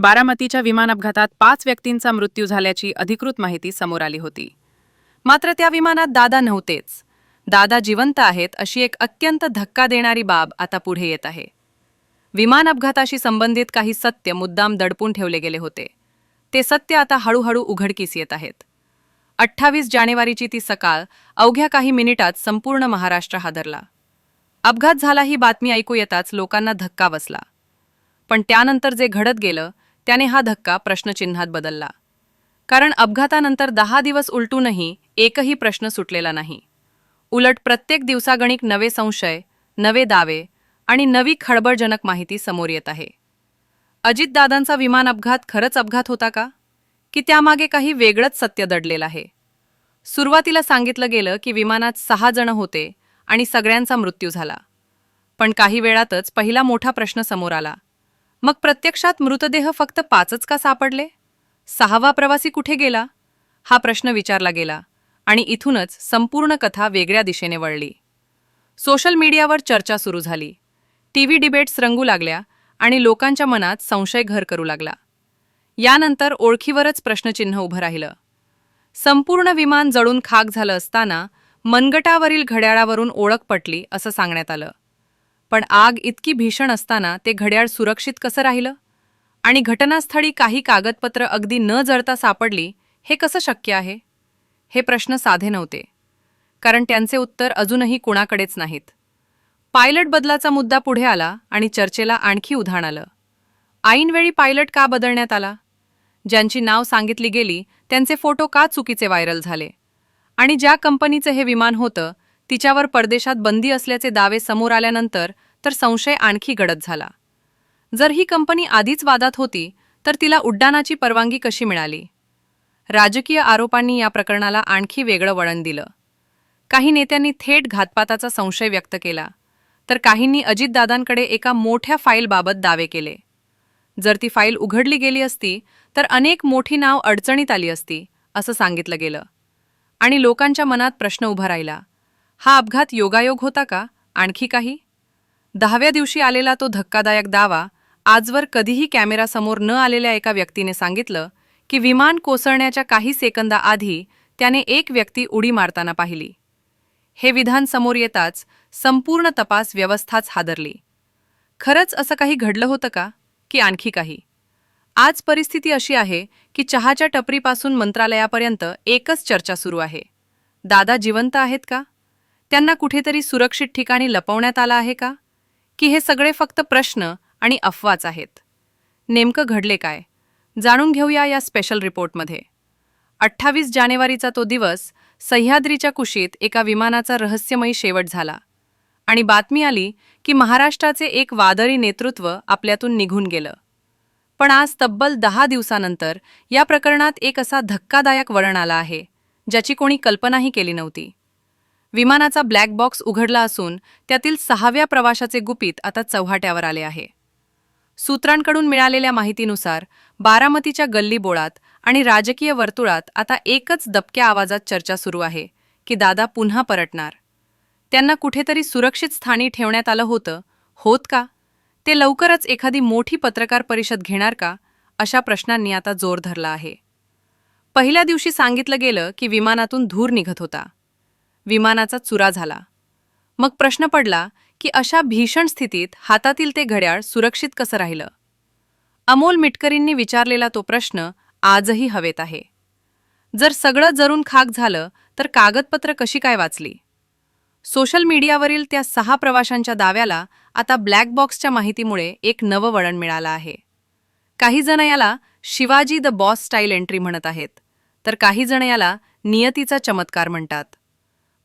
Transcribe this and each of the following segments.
बारामतीच्या विमान अपघातात पाच व्यक्तींचा मृत्यू झाल्याची अधिकृत माहिती समोर आली होती. मात्र त्या विमानात दादा नव्हतेच. दादा जिवंत आहेत अशी एक अत्यंत धक्का देणारी बाब आता पुढे येत आहे. विमान अपघाताशी संबंधित काही सत्य मुद्दाम दडपून ठेवले गेले होते. ते सत्य आता हळूहळू उघडकीस येत आहेत. अठ्ठावीस जानेवारीची ती सकाळ अवघ्या काही मिनिटात संपूर्ण महाराष्ट्र हादरला. अपघात झाला ही बातमी ऐकू येताच लोकांना धक्का बसला. पण त्यानंतर जे घडत गेलं त्याने हा धक्का प्रश्नचिन्हात बदलला. कारण अपघातानंतर दहा दिवस उलटूनही एकही प्रश्न सुटलेला नाही. उलट प्रत्येक दिवसागणिक नवे संशय नवे दावे आणि नवी खळबळजनक माहिती समोर येत आहे. अजितदादांचा विमान अपघात खरंच अपघात होता का? की त्यामागे काही वेगळंच सत्य दडलेलं आहे? सुरुवातीला सांगितलं गेलं की विमानात सहा जण होते आणि सगळ्यांचा मृत्यू झाला. पण काही वेळातच पहिला मोठा प्रश्न समोर आला. मग प्रत्यक्षात मृतदेह फक्त पाचच का सापडले? सहावा प्रवासी कुठे गेला? हा प्रश्न विचारला गेला आणि इथूनच संपूर्ण कथा वेगळ्या दिशेने वळली. सोशल मीडियावर चर्चा सुरू झाली. टीव्ही डिबेट्स रंगू लागल्या आणि लोकांच्या मनात संशय घर करू लागला. यानंतर ओळखीवरच प्रश्नचिन्ह उभं राहिलं. संपूर्ण विमान जळून खाक झालं असताना मनगटावरील घड्याळावरून ओळख पटली असं सांगण्यात आलं. पण आग इतकी भीषण असताना ते घड्याळ सुरक्षित कसं राहिलं? आणि घटनास्थळी काही कागदपत्र अगदी न जळता सापडली हे कसं शक्य आहे? हे प्रश्न साधे नव्हते कारण त्यांचे उत्तर अजूनही कुणाकडेच नाहीत. पायलट बदलाचा मुद्दा पुढे आला आणि चर्चेला आणखी उधाण आलं. ऐनवेळी पायलट का बदलण्यात आला? ज्यांची नाव सांगितली गेली त्यांचे फोटो का चुकीचे व्हायरल झाले? आणि ज्या कंपनीचं हे विमान होतं तिच्यावर परदेशात बंदी असल्याचे दावे समोर आल्यानंतर तर संशय आणखी गडद झाला. जर ही कंपनी आधीच वादात होती तर तिला उड्डाणाची परवानगी कशी मिळाली? राजकीय आरोपांनी या प्रकरणाला आणखी वेगळं वळण दिलं. काही नेत्यांनी थेट घातपाताचा संशय व्यक्त केला तर काहींनी अजितदादांकडे एका मोठ्या फाईलबाबत दावे केले. जर ती फाईल उघडली गेली असती तर अनेक मोठी नाव अडचणीत आली असती असं सांगितलं गेलं. आणि लोकांच्या मनात प्रश्न उभा राहिला. हा अपघात योगायोग होता का? आणखी काही? दहाव्या दिवशी आलेला तो धक्कादायक दावा आजवर कधीही कॅमेरासमोर न आलेल्या एका व्यक्तीने सांगितलं की विमान कोसळण्याच्या काही सेकंदाआधी त्याने एक व्यक्ती उडी मारताना पाहिली. हे विधान समोर येताच संपूर्ण तपास व्यवस्थाच हादरली. खरंच असं काही घडलं होतं का? की आणखी काही? आज परिस्थिती अशी आहे की चहाच्या टपरीपासून मंत्रालयापर्यंत एकच चर्चा सुरू आहे. दादा जिवंत आहेत का? त्यांना कुठेतरी सुरक्षित ठिकाणी लपवण्यात आला आहे का? की हे सगळे फक्त प्रश्न आणि अफवाच आहेत? नेमकं घडले काय? जाणून घेऊया या स्पेशल रिपोर्टमध्ये अठ्ठावीस जानेवारीचा तो दिवस सह्याद्रीच्या कुशीत एका विमानाचा रहस्यमयी शेवट झाला आणि बातमी आली की महाराष्ट्राचे एक वादळी नेतृत्व आपल्यातून निघून गेलं. पण आज तब्बल दहा दिवसानंतर या प्रकरणात एक असा धक्कादायक वळण आला आहे ज्याची कोणी कल्पनाही केली नव्हती. विमानाचा ब्लॅक बॉक्स उघडला असून त्यातील सहाव्या प्रवाशाचे गुपित आता चव्हाट्यावर आले आहे. सूत्रांकडून मिळालेल्या माहितीनुसार बारामतीच्या गल्लीबोळात आणि राजकीय वर्तुळात आता एकच दबक्या आवाजात चर्चा सुरू आहे की दादा पुन्हा परतणार. त्यांना कुठेतरी सुरक्षित स्थानी ठेवण्यात आलं होतं. होत का? ते लवकरच एखादी मोठी पत्रकार परिषद घेणार का? अशा प्रश्नांनी आता जोर धरला आहे. पहिल्या दिवशी सांगितलं गेलं की विमानातून धूर निघत होता. विमानाचा चुरा झाला. मग प्रश्न पडला की अशा भीषण स्थितीत हातातील ते घड्याळ सुरक्षित कसं राहिलं? अमोल मिटकरींनी विचारलेला तो प्रश्न आजही हवेत आहे. जर सगळं जरून खाक झालं तर कागदपत्र कशी काय वाचली? सोशल मीडियावरील त्या सहा प्रवाशांच्या दाव्याला आता ब्लॅक बॉक्सच्या माहितीमुळे एक नवं वळण मिळालं आहे. काही जण याला Shivaji the boss style entry म्हणत आहेत तर काही जण याला नियतीचा चमत्कार म्हणतात.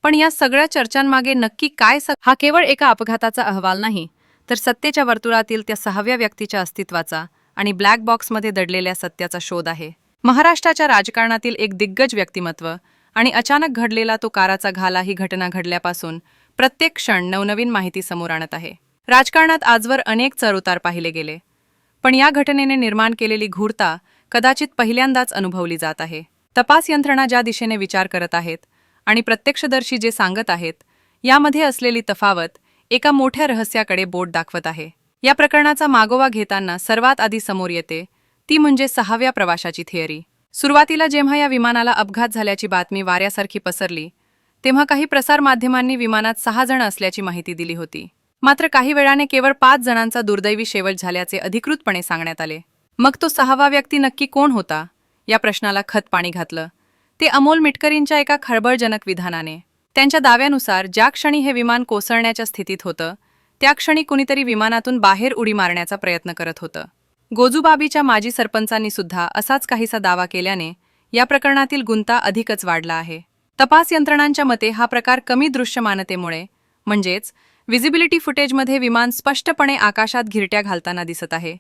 पण या सगळ्या चर्चांमागे नक्की काय हा केवळ एका अपघाताचा अहवाल नाही तर सत्तेच्या वर्तुळातील त्या सहाव्या व्यक्तीच्या अस्तित्वाचा आणि ब्लॅक बॉक्समध्ये दडलेल्या सत्याचा शोध आहे. महाराष्ट्राच्या राजकारणातील एक दिग्गज व्यक्तिमत्व आणि अचानक घडलेला तो काराचा घाला ही घटना घडल्यापासून प्रत्येक क्षण नवनवीन माहिती समोर आणत आहे. राजकारणात आजवर अनेक चढउतार पाहिले गेले पण या घटनेने निर्माण केलेली घूरता कदाचित पहिल्यांदाच अनुभवली जात आहे. तपास यंत्रणा ज्या दिशेने विचार करत आहेत आणि प्रत्यक्षदर्शी जे सांगत आहेत यामध्ये असलेली तफावत एका मोठ्या रहस्याकडे बोट दाखवत आहे. या प्रकरणाचा मागोवा घेताना सर्वात आधी समोर येते ती म्हणजे सहाव्या प्रवाशाची थिअरी. सुरुवातीला जेव्हा या विमानाला अपघात झाल्याची बातमी वाऱ्यासारखी पसरली तेव्हा काही प्रसारमाध्यमांनी विमानात सहा जण असल्याची माहिती दिली होती. मात्र काही वेळाने केवळ पाच जणांचा दुर्दैवी शेवट झाल्याचे अधिकृतपणे सांगण्यात आले. मग तो सहावा व्यक्ती नक्की कोण होता? या प्रश्नाला खत पाणी घातलं. ते अमोल मिटकरींच्या एका खळबळजनक विधानाने. त्यांच्या दाव्यानुसार ज्या क्षणी हे विमान कोसळण्याच्या स्थितीत होतं त्या क्षणी कुणीतरी विमानातून बाहेर उडी मारण्याचा प्रयत्न करत होतं. गोजूबाबीच्या माजी सरपंचांनी सुद्धा असाच काहीसा दावा केल्याने या प्रकरणातील गुंता अधिकच वाढला आहे. तपास यंत्रणांच्या मते हा प्रकार कमी दृश्यमानतेमुळे म्हणजेच व्हिजिबिलिटी फुटेजमध्ये विमान स्पष्टपणे आकाशात घिरट्या घालताना दिसत आहे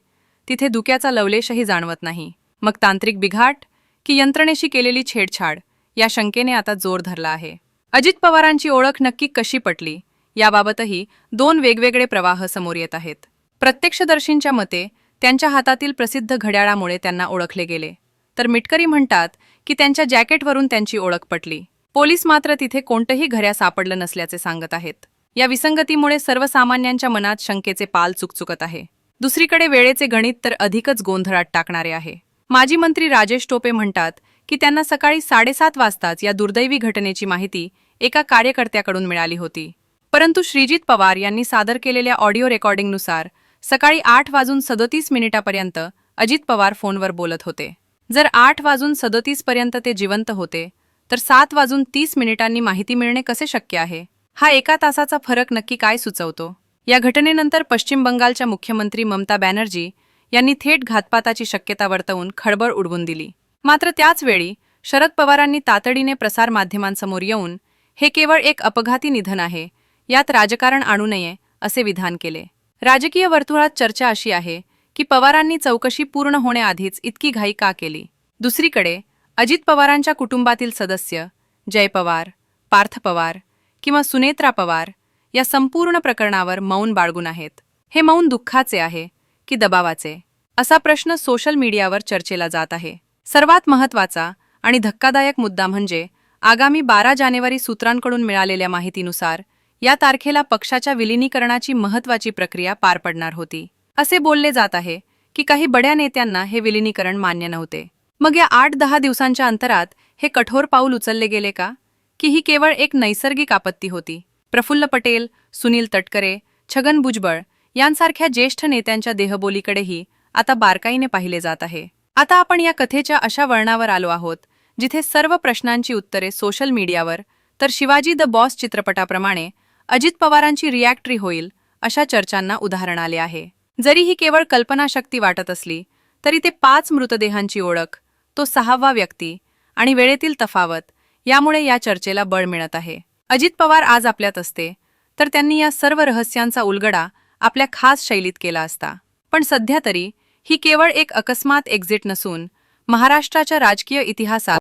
तिथे धुक्याचा लवलेशही जाणवत नाही. मग तांत्रिक बिघाट की यंत्रणेशी केलेली छेडछाड या शंकेने आता जोर धरला आहे. अजित पवारांची ओळख नक्की कशी पटली याबाबतही दोन वेगवेगळे प्रवाह समोर येत आहेत. प्रत्यक्षदर्शींच्या मते त्यांच्या हातातील प्रसिद्ध घड्याळामुळे त्यांना ओळखले गेले. तर मिटकरी म्हणतात की त्यांच्या जॅकेटवरून त्यांची ओळख पटली. पोलीस मात्र तिथे कोणतंही घड्या सापडलं नसल्याचे सांगत आहेत. या विसंगतीमुळे सर्वसामान्यांच्या मनात शंकेचे पाल चुकचुकत आहे. दुसरीकडे वेळेचे गणित तर अधिकच गोंधळात टाकणारे आहे. माजी मंत्री राजेश टोपे म्हणतात की त्यांना सकाळी साडेसात वाजताच या दुर्दैवी घटनेची माहिती एका कार्यकर्त्याकडून मिळाली होती. परंतु श्रीजित पवार यांनी सादर केलेल्या ऑडिओ रेकॉर्डिंगनुसार सकाळी आठ वाजून सदतीस मिनिटापर्यंत अजित पवार फोनवर बोलत होते. जर आठ वाजून सदतीसपर्यंत ते जिवंत होते तर सात वाजून तीस मिनिटांनी माहिती मिळणे कसे शक्य आहे? हा एका तासाचा फरक नक्की काय सुचवतो? या घटनेनंतर पश्चिम बंगालच्या मुख्यमंत्री ममता बॅनर्जी यांनी थेट घातपाताची शक्यता वर्तवून खळबळ उडवून दिली. मात्र त्याच वेळी शरद पवारांनी तातडीने प्रसारमाध्यमांसमोर येऊन हे केवळ एक अपघाती निधन आहे यात राजकारण आणू नये असे विधान केले. राजकीय वर्तुळात चर्चा अशी आहे की पवारांनी चौकशी पूर्ण होण्याआधीच इतकी घाई का केली? दुसरीकडे अजित पवारांच्या कुटुंबातील सदस्य जय पवार पार्थ पवार किंवा सुनेत्रा पवार या संपूर्ण प्रकरणावर मौन बाळगून आहेत. हे मौन दुःखाचे आहे की दबावाचे? असा प्रश्न सोशल मीडियावर चर्चेला जात आहे. सर्वात महत्त्वाचा आणि धक्कादायक मुद्दा म्हणजे आगामी बारा जानेवारी सूत्रांकडून मिळालेल्या माहितीनुसार या तारखेला पक्षाच्या विलिनीकरणाची महत्त्वाची प्रक्रिया पार पडणार होती. असे बोलले जात आहे की काही बड्या नेत्यांना हे विलिनीकरण मान्य नव्हते. मग या आठ दहा दिवसांच्या अंतरात हे कठोर पाऊल उचलले गेले का? की ही केवळ एक नैसर्गिक आपत्ती होती. प्रफुल्ल पटेल सुनील तटकरे छगन भुजबळ यांसारख्या ज्येष्ठ नेत्यांच्या देहबोलीकडेही आता बारकाईने पाहिले जात आहे. आता आपण या कथेच्या अशा वळणावर आलो आहोत जिथे सर्व प्रश्नांची उत्तरे सोशल मीडियावर तर शिवाजी द बॉस चित्रपटाप्रमाणे अजित पवारांची रिॲक्ट्री होईल अशा चर्चांना उदाहरण आले आहे. जरी ही केवळ कल्पनाशक्ती वाटत असली तरी ते पाच मृतदेहांची ओळख तो सहावा व्यक्ती आणि वेळेतील तफावत यामुळे या चर्चेला बळ मिळत आहे. अजित पवार आज आपल्यात असते तर त्यांनी या सर्व रहस्यांचा उलगडा आपल्या खास शैलीत केला असता. पण सध्या तरी ही केवळ एक अकस्मात एक्झिट नसून महाराष्ट्राच्या राजकीय इतिहासात